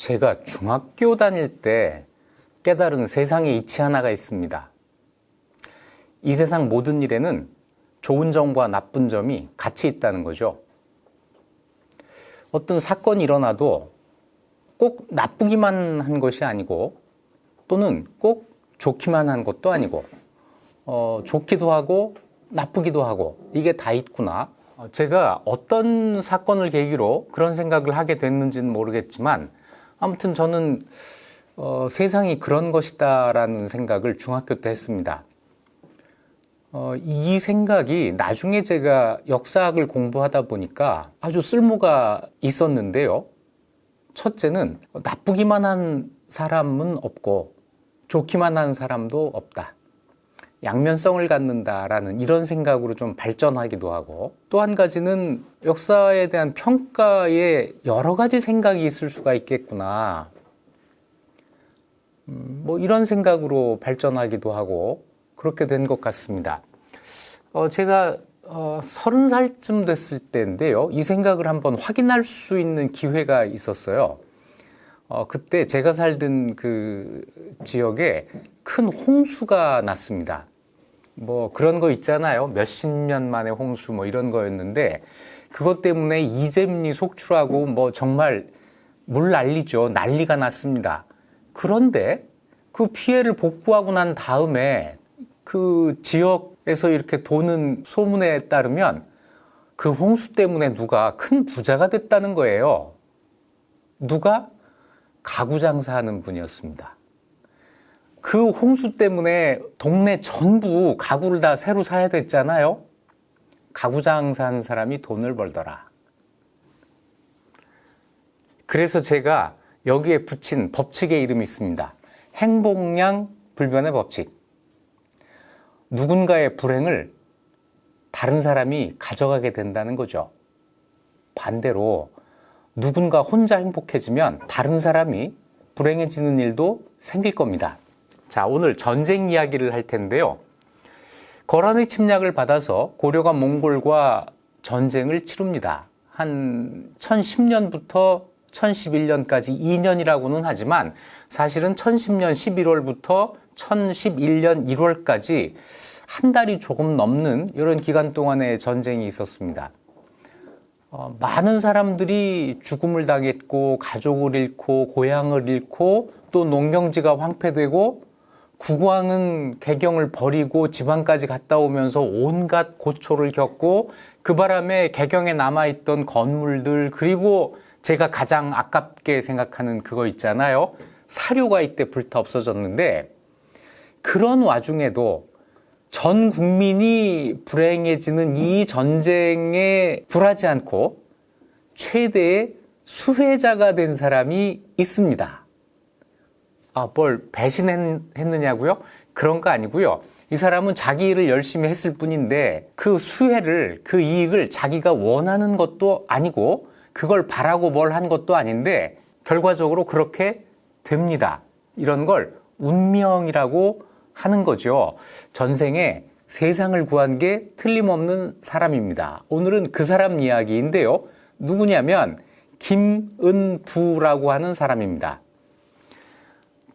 제가 중학교 다닐 때 깨달은 세상의 이치 하나가 있습니다. 이 세상 모든 일에는 좋은 점과 나쁜 점이 같이 있다는 거죠. 어떤 사건이 일어나도 꼭 나쁘기만 한 것이 아니고 또는 꼭 좋기만 한 것도 아니고 어, 좋기도 하고 나쁘기도 하고 이게 다 있구나. 어, 제가 어떤 사건을 계기로 그런 생각을 하게 됐는지는 모르겠지만 아무튼 저는 어, 세상이 그런 것이다라는 생각을 중학교 때 했습니다. 어, 이 생각이 나중에 제가 역사학을 공부하다 보니까 아주 쓸모가 있었는데요. 첫째는 나쁘기만 한 사람은 없고 좋기만 한 사람도 없다. 양면성을 갖는다라는 이런 생각으로 좀 발전하기도 하고 또 한 가지는 역사에 대한 평가에 여러 가지 생각이 있을 수가 있겠구나. 음, 뭐 이런 생각으로 발전하기도 하고 그렇게 된 것 같습니다. 어, 제가 어, 서른 살쯤 됐을 때인데요. 이 생각을 한번 확인할 수 있는 기회가 있었어요. 어, 그때 제가 살던 그 지역에 큰 홍수가 났습니다. 뭐 그런 거 있잖아요. 몇십 년 만에 홍수 뭐 이런 거였는데 그것 때문에 이재민이 속출하고 뭐 정말 물 난리죠. 난리가 났습니다. 그런데 그 피해를 복구하고 난 다음에 그 지역에서 이렇게 도는 소문에 따르면 그 홍수 때문에 누가 큰 부자가 됐다는 거예요. 누가? 가구 장사하는 분이었습니다. 그 홍수 때문에 동네 전부 가구를 다 새로 사야 됐잖아요. 가구 장사하는 사람이 돈을 벌더라. 그래서 제가 여기에 붙인 법칙의 이름이 있습니다. 행복량 불변의 법칙. 누군가의 불행을 다른 사람이 가져가게 된다는 거죠. 반대로 누군가 혼자 행복해지면 다른 사람이 불행해지는 일도 생길 겁니다. 자, 오늘 전쟁 이야기를 할 텐데요. 거란의 침략을 받아서 고려가 몽골과 전쟁을 치릅니다. 한 1010년부터 1011년까지 2년이라고는 하지만 사실은 1010년 11월부터 1011년 1월까지 한 달이 조금 넘는 이런 기간 동안의 전쟁이 있었습니다. 어, 많은 사람들이 죽음을 당했고 가족을 잃고 고향을 잃고 또 농경지가 황폐되고 국왕은 개경을 버리고 지방까지 갔다 오면서 온갖 고초를 겪고 그 바람에 개경에 남아있던 건물들 그리고 제가 가장 아깝게 생각하는 그거 있잖아요. 사료가 이때 불타 없어졌는데 그런 와중에도 전 국민이 불행해지는 이 전쟁에 불하지 않고 최대의 수혜자가 된 사람이 있습니다. 아, 뭘 배신했느냐고요? 그런 거 아니고요. 이 사람은 자기 일을 열심히 했을 뿐인데 그 수혜를, 그 이익을 자기가 원하는 것도 아니고 그걸 바라고 뭘 한 것도 아닌데 결과적으로 그렇게 됩니다. 이런 걸 운명이라고 하는 거죠. 전생에 세상을 구한 게 틀림없는 사람입니다. 오늘은 그 사람 이야기인데요. 누구냐면 김은부라고 하는 사람입니다.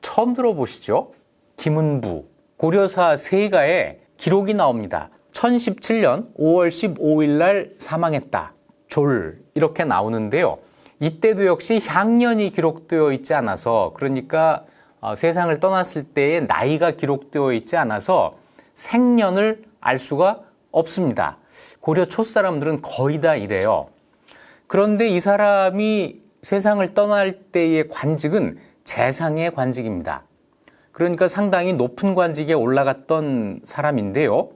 처음 들어보시죠? 김은부. 고려사 세가에 기록이 나옵니다. 1017년 5월 15일 날 사망했다. 졸. 이렇게 나오는데요. 이때도 역시 향년이 기록되어 있지 않아서 그러니까 어, 세상을 떠났을 때의 나이가 기록되어 있지 않아서 생년을 알 수가 없습니다. 고려 초 사람들은 거의 다 이래요. 그런데 이 사람이 세상을 떠날 때의 관직은 재상의 관직입니다. 그러니까 상당히 높은 관직에 올라갔던 사람인데요.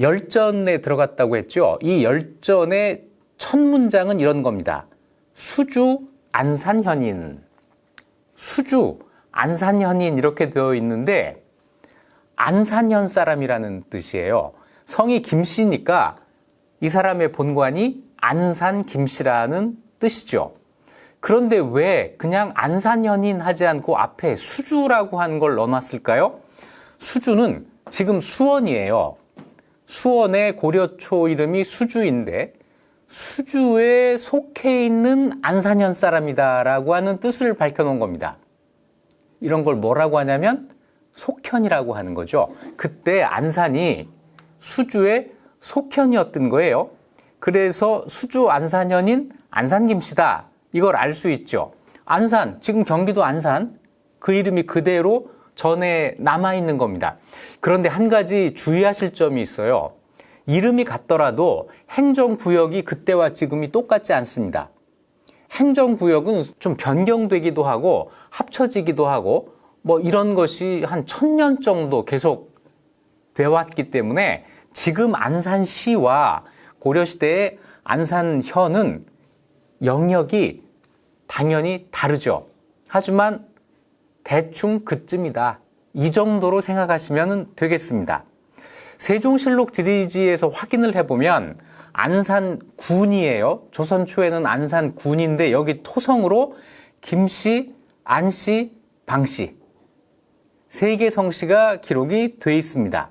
열전에 들어갔다고 했죠. 이 열전의 첫 문장은 이런 겁니다. 수주 안산현인. 수주 안산현인 이렇게 되어 있는데 안산현 사람이라는 뜻이에요. 성이 김씨니까 이 사람의 본관이 안산 김씨라는 뜻이죠. 그런데 왜 그냥 안산현인 하지 않고 앞에 수주라고 한 걸 넣어놨을까요? 수주는 지금 수원이에요. 수원의 고려초 이름이 수주인데 수주에 속해 있는 안산현 사람이다라고 하는 뜻을 밝혀놓은 겁니다. 이런 걸 뭐라고 하냐면 속현이라고 하는 거죠. 그때 안산이 수주의 속현이었던 거예요. 그래서 수주 안산현인 안산김씨다. 이걸 알 수 있죠. 안산, 지금 경기도 안산, 그 이름이 그대로 전에 남아있는 겁니다. 그런데 한 가지 주의하실 점이 있어요. 이름이 같더라도 행정구역이 그때와 지금이 똑같지 않습니다. 행정구역은 좀 변경되기도 하고 합쳐지기도 하고 뭐 이런 것이 한 천 년 정도 계속 되어왔기 때문에 지금 안산시와 고려시대의 안산현은 영역이 당연히 다르죠. 하지만 대충 그쯤이다. 이 정도로 생각하시면 되겠습니다. 세종실록 지리지에서 확인을 해보면 안산 군이에요. 조선 초에는 안산 군인데 여기 토성으로 김씨, 안씨, 방씨 세 개 성씨가 기록이 돼 있습니다.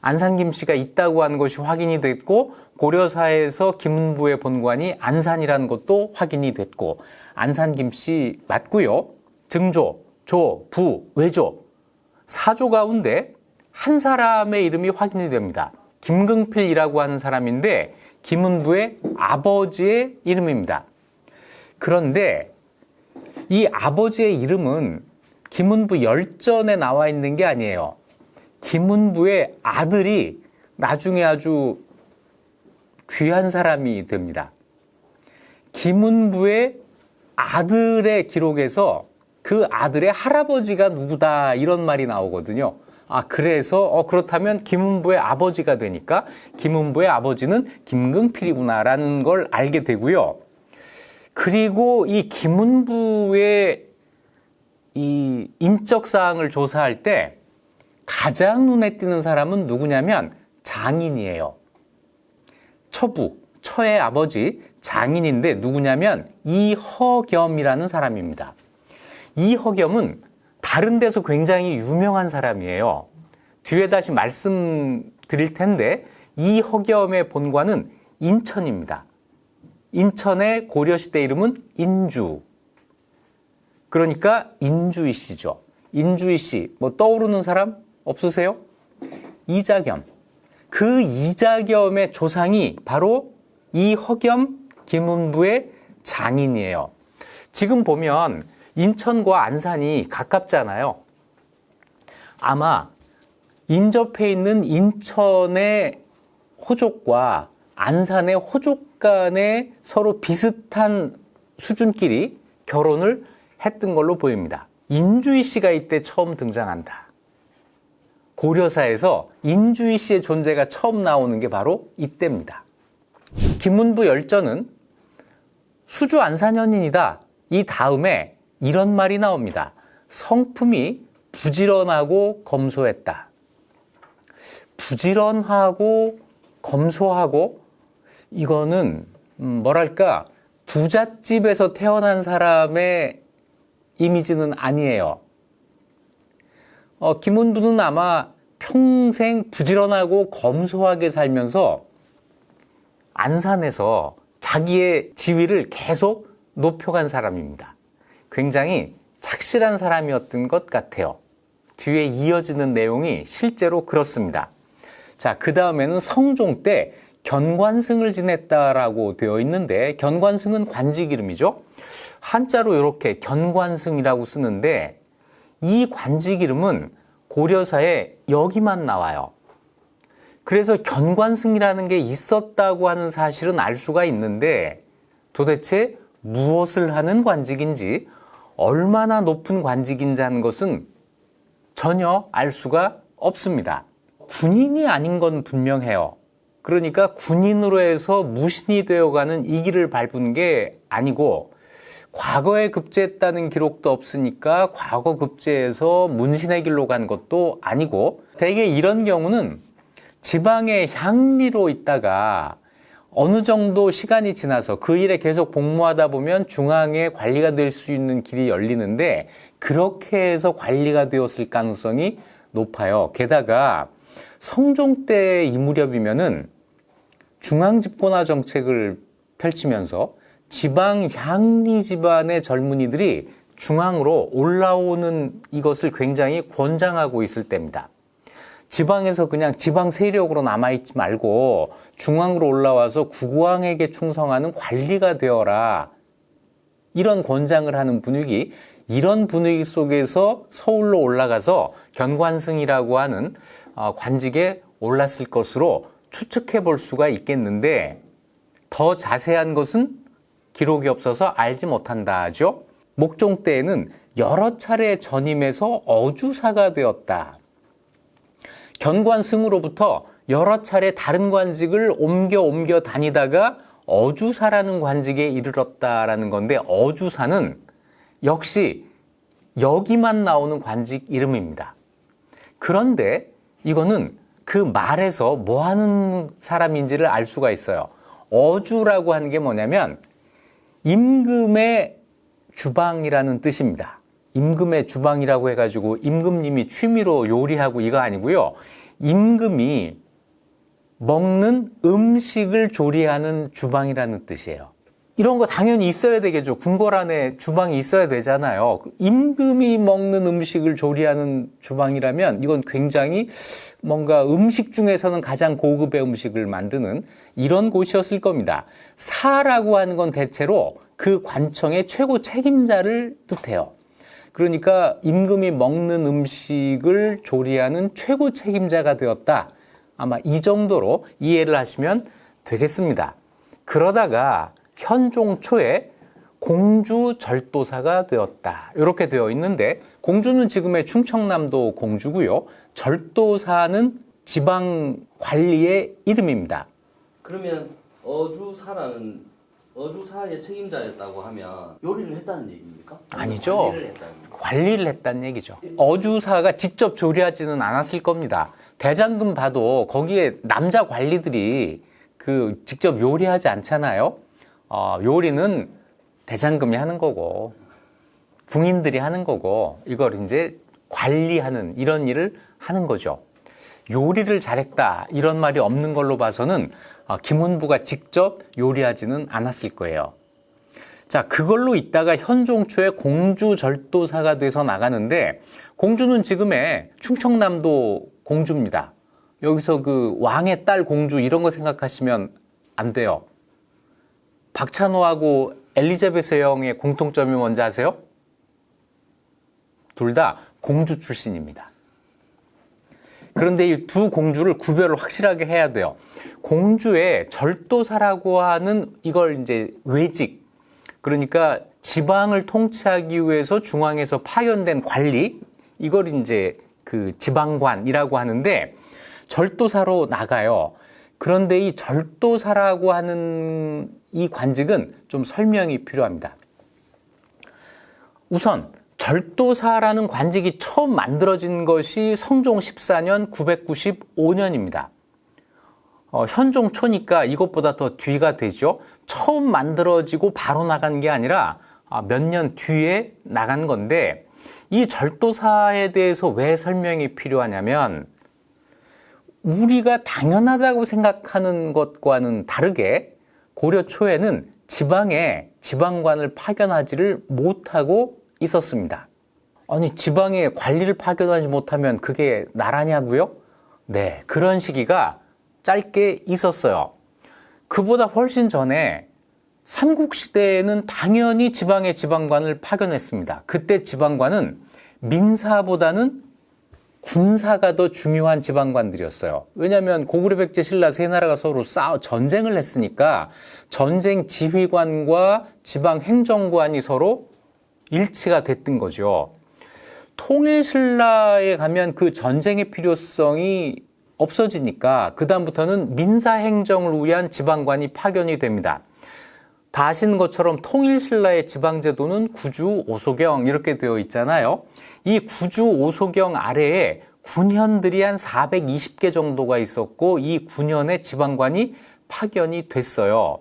안산 김씨가 있다고 하는 것이 확인이 됐고 고려사에서 김문부의 본관이 안산이라는 것도 확인이 됐고 안산 김씨 맞고요. 증조, 조, 부, 외조 사조 가운데 한 사람의 이름이 확인이 됩니다. 김긍필이라고 하는 사람인데 김은부의 아버지의 이름입니다. 그런데 이 아버지의 이름은 김은부 열전에 나와 있는 게 아니에요. 김은부의 아들이 나중에 아주 귀한 사람이 됩니다. 김은부의 아들의 기록에서 그 아들의 할아버지가 누구다 이런 말이 나오거든요. 아 그래서 어 그렇다면 김은부의 아버지가 되니까 김은부의 아버지는 김긍필이구나라는 걸 알게 되고요. 그리고 이 김은부의 이 인적 사항을 조사할 때 가장 눈에 띄는 사람은 누구냐면 장인이에요. 처부, 처의 아버지 장인인데 누구냐면 이허겸이라는 사람입니다. 이허겸은 다른 데서 굉장히 유명한 사람이에요. 뒤에 다시 말씀드릴 텐데 이 허겸의 본관은 인천입니다. 인천의 고려시대 이름은 인주. 그러니까 인주이 씨죠. 인주이 씨, 뭐 떠오르는 사람 없으세요? 이자겸. 그 이자겸의 조상이 바로 이 허겸 김은부의 장인이에요. 지금 보면 인천과 안산이 가깝잖아요. 아마 인접해 있는 인천의 호족과 안산의 호족 간에 서로 비슷한 수준끼리 결혼을 했던 걸로 보입니다. 인주희 씨가 이때 처음 등장한다. 고려사에서 인주희 씨의 존재가 처음 나오는 게 바로 이때입니다. 김문부 열전은 수주 안산현인이다. 이 다음에 이런 말이 나옵니다. 성품이 부지런하고 검소했다. 부지런하고 검소하고 이거는 음, 뭐랄까 부잣집에서 태어난 사람의 이미지는 아니에요. 어, 김은부는 아마 평생 부지런하고 검소하게 살면서 안산에서 자기의 지위를 계속 높여간 사람입니다. 굉장히 착실한 사람이었던 것 같아요. 뒤에 이어지는 내용이 실제로 그렇습니다. 자, 그 다음에는 성종 때 견관승을 지냈다라고 되어 있는데 견관승은 관직 이름이죠. 한자로 이렇게 견관승이라고 쓰는데 이 관직 이름은 고려사에 여기만 나와요. 그래서 견관승이라는 게 있었다고 하는 사실은 알 수가 있는데 도대체 무엇을 하는 관직인지 얼마나 높은 관직인지 하는 것은 전혀 알 수가 없습니다. 군인이 아닌 건 분명해요. 그러니까 군인으로 해서 무신이 되어가는 이 길을 밟은 게 아니고 과거에 급제했다는 기록도 없으니까 과거 급제에서 문신의 길로 간 것도 아니고 대개 이런 경우는 지방의 향리로 있다가 어느 정도 시간이 지나서 그 일에 계속 복무하다 보면 중앙에 관리가 될 수 있는 길이 열리는데 그렇게 해서 관리가 되었을 가능성이 높아요. 게다가 성종 때 이 무렵이면은 중앙 집권화 정책을 펼치면서 지방 향리 집안의 젊은이들이 중앙으로 올라오는 이것을 굉장히 권장하고 있을 때입니다. 지방에서 그냥 지방 세력으로 남아있지 말고 중앙으로 올라와서 국왕에게 충성하는 관리가 되어라. 이런 권장을 하는 분위기, 이런 분위기 속에서 서울로 올라가서 견관승이라고 하는 어, 관직에 올랐을 것으로 추측해 볼 수가 있겠는데 더 자세한 것은 기록이 없어서 알지 못한다죠. 목종 때에는 여러 차례 전임해서 어주사가 되었다. 견관승으로부터 여러 차례 다른 관직을 옮겨 옮겨 다니다가 어주사라는 관직에 이르렀다라는 건데 어주사는 역시 여기만 나오는 관직 이름입니다. 그런데 이거는 그 말에서 뭐 하는 사람인지를 알 수가 있어요. 어주라고 하는 게 뭐냐면 임금의 주방이라는 뜻입니다. 임금의 주방이라고 해가지고 임금님이 취미로 요리하고 이거 아니고요. 임금이 먹는 음식을 조리하는 주방이라는 뜻이에요. 이런 거 당연히 있어야 되겠죠. 궁궐 안에 주방이 있어야 되잖아요. 임금이 먹는 음식을 조리하는 주방이라면 이건 굉장히 뭔가 음식 중에서는 가장 고급의 음식을 만드는 이런 곳이었을 겁니다. 사라고 하는 건 대체로 그 관청의 최고 책임자를 뜻해요. 그러니까 임금이 먹는 음식을 조리하는 최고 책임자가 되었다. 아마 이 정도로 이해를 하시면 되겠습니다. 그러다가 현종 초에 공주 절도사가 되었다. 이렇게 되어 있는데 공주는 지금의 충청남도 공주고요. 절도사는 지방 관리의 이름입니다. 그러면 어주사라는 어주사의 책임자였다고 하면 요리를 했다는 얘기입니까? 아니죠. 관리를 했다는 얘기. 관리를 했다는 얘기죠. 어주사가 직접 조리하지는 않았을 겁니다. 대장금 봐도 거기에 남자 관리들이 그 직접 요리하지 않잖아요. 어, 요리는 대장금이 하는 거고 궁인들이 하는 거고 이걸 이제 관리하는 이런 일을 하는 거죠. 요리를 잘했다 이런 말이 없는 걸로 봐서는 어, 김훈부가 직접 요리하지는 않았을 거예요. 자, 그걸로 있다가 현종 초에 공주 절도사가 돼서 나가는데 공주는 지금의 충청남도 공주입니다. 여기서 그 왕의 딸 공주 이런 거 생각하시면 안 돼요. 박찬호하고 엘리자베스 여왕의 공통점이 뭔지 아세요? 둘 다 공주 출신입니다. 그런데 이 두 공주를 구별을 확실하게 해야 돼요. 공주의 절도사라고 하는 이걸 이제 외직, 그러니까 지방을 통치하기 위해서 중앙에서 파견된 관리, 이걸 이제 그 지방관이라고 하는데 절도사로 나가요. 그런데 이 절도사라고 하는 이 관직은 좀 설명이 필요합니다. 우선 절도사라는 관직이 처음 만들어진 것이 성종 14년 995년입니다. 어, 현종 초니까 이것보다 더 뒤가 되죠. 처음 만들어지고 바로 나간 게 아니라 아, 몇년 뒤에 나간 건데 이 절도사에 대해서 왜 설명이 필요하냐면 우리가 당연하다고 생각하는 것과는 다르게 고려 초에는 지방에 지방관을 파견하지를 못하고 있었습니다. 아니, 지방에 관리를 파견하지 못하면 그게 나라냐고요? 네, 그런 시기가 짧게 있었어요. 그보다 훨씬 전에 삼국시대에는 당연히 지방의 지방관을 파견했습니다. 그때 지방관은 민사보다는 군사가 더 중요한 지방관들이었어요. 왜냐하면 고구려 백제 신라 세 나라가 서로 싸워 전쟁을 했으니까 전쟁 지휘관과 지방 행정관이 서로 일치가 됐던 거죠. 통일 신라에 가면 그 전쟁의 필요성이 없어지니까 그다음부터는 민사 행정을 위한 지방관이 파견이 됩니다. 다 아시는 것처럼 통일신라의 지방제도는 구주 오소경 이렇게 되어 있잖아요. 이 구주 오소경 아래에 군현들이 한 420개 정도가 있었고 이 군현의 지방관이 파견이 됐어요.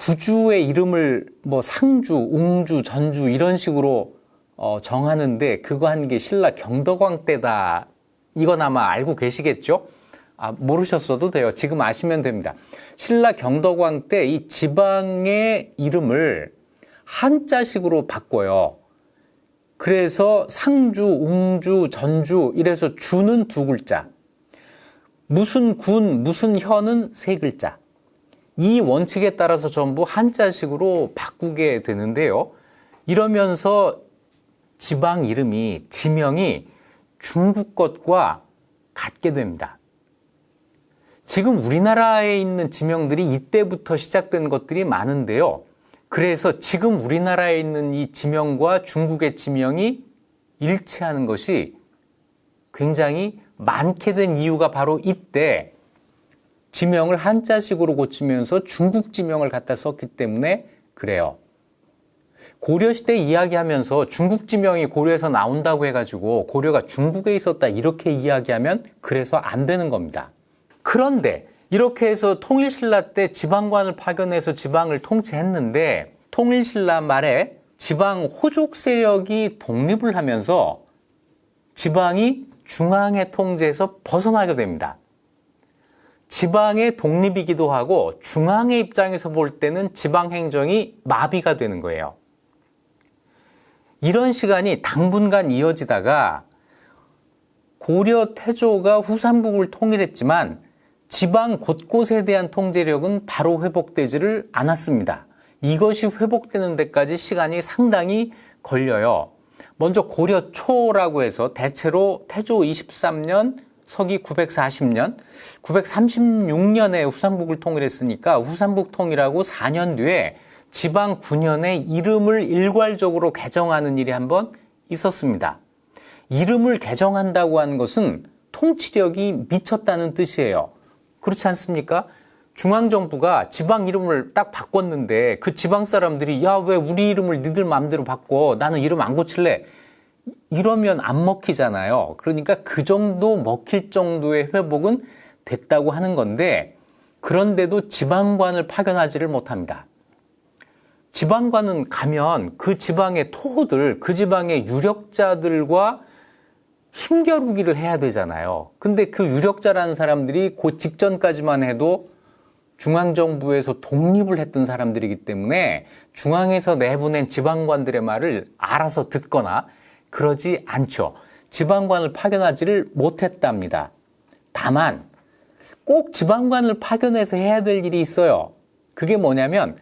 구주의 이름을 뭐 상주, 웅주, 전주 이런 식으로 어, 정하는데 그거 한 게 신라 경덕왕 때다. 이건 아마 알고 계시겠죠? 아, 모르셨어도 돼요. 지금 아시면 됩니다. 신라 경덕왕 때 이 지방의 이름을 한자식으로 바꿔요. 그래서 상주, 웅주, 전주 이래서 주는 두 글자. 무슨 군, 무슨 현은 세 글자. 이 원칙에 따라서 전부 한자식으로 바꾸게 되는데요. 이러면서 지방 이름이, 지명이 중국 것과 같게 됩니다. 지금 우리나라에 있는 지명들이 이때부터 시작된 것들이 많은데요. 그래서 지금 우리나라에 있는 이 지명과 중국의 지명이 일치하는 것이 굉장히 많게 된 이유가 바로 이때 지명을 한자식으로 고치면서 중국 지명을 갖다 썼기 때문에 그래요. 고려시대 이야기하면서 중국 지명이 고려에서 나온다고 해가지고 고려가 중국에 있었다 이렇게 이야기하면 그래서 안 되는 겁니다. 그런데 이렇게 해서 통일신라 때 지방관을 파견해서 지방을 통치했는데 통일신라 말에 지방 호족 세력이 독립을 하면서 지방이 중앙의 통제에서 벗어나게 됩니다. 지방의 독립이기도 하고 중앙의 입장에서 볼 때는 지방 행정이 마비가 되는 거예요. 이런 시간이 당분간 이어지다가 고려 태조가 후삼국을 통일했지만 지방 곳곳에 대한 통제력은 바로 회복되지를 않았습니다. 이것이 회복되는 데까지 시간이 상당히 걸려요. 먼저 고려 초라고 해서 대체로 태조 23년, 서기 940년, 936년에 후삼국을 통일했으니까 후삼국 통일하고 4년 뒤에 지방 9년의 이름을 일괄적으로 개정하는 일이 한번 있었습니다. 이름을 개정한다고 하는 것은 통치력이 미쳤다는 뜻이에요. 그렇지 않습니까? 중앙정부가 지방 이름을 딱 바꿨는데 그 지방 사람들이 야, 왜 우리 이름을 니들 마음대로 바꿔? 나는 이름 안 고칠래. 이러면 안 먹히잖아요. 그러니까 그 정도 먹힐 정도의 회복은 됐다고 하는 건데 그런데도 지방관을 파견하지를 못합니다. 지방관은 가면 그 지방의 토호들, 그 지방의 유력자들과 힘겨루기를 해야 되잖아요. 근데 그 유력자라는 사람들이 그 직전까지만 해도 중앙정부에서 독립을 했던 사람들이기 때문에 중앙에서 내보낸 지방관들의 말을 알아서 듣거나 그러지 않죠. 지방관을 파견하지를 못했답니다. 다만 꼭 지방관을 파견해서 해야 될 일이 있어요. 그게 뭐냐면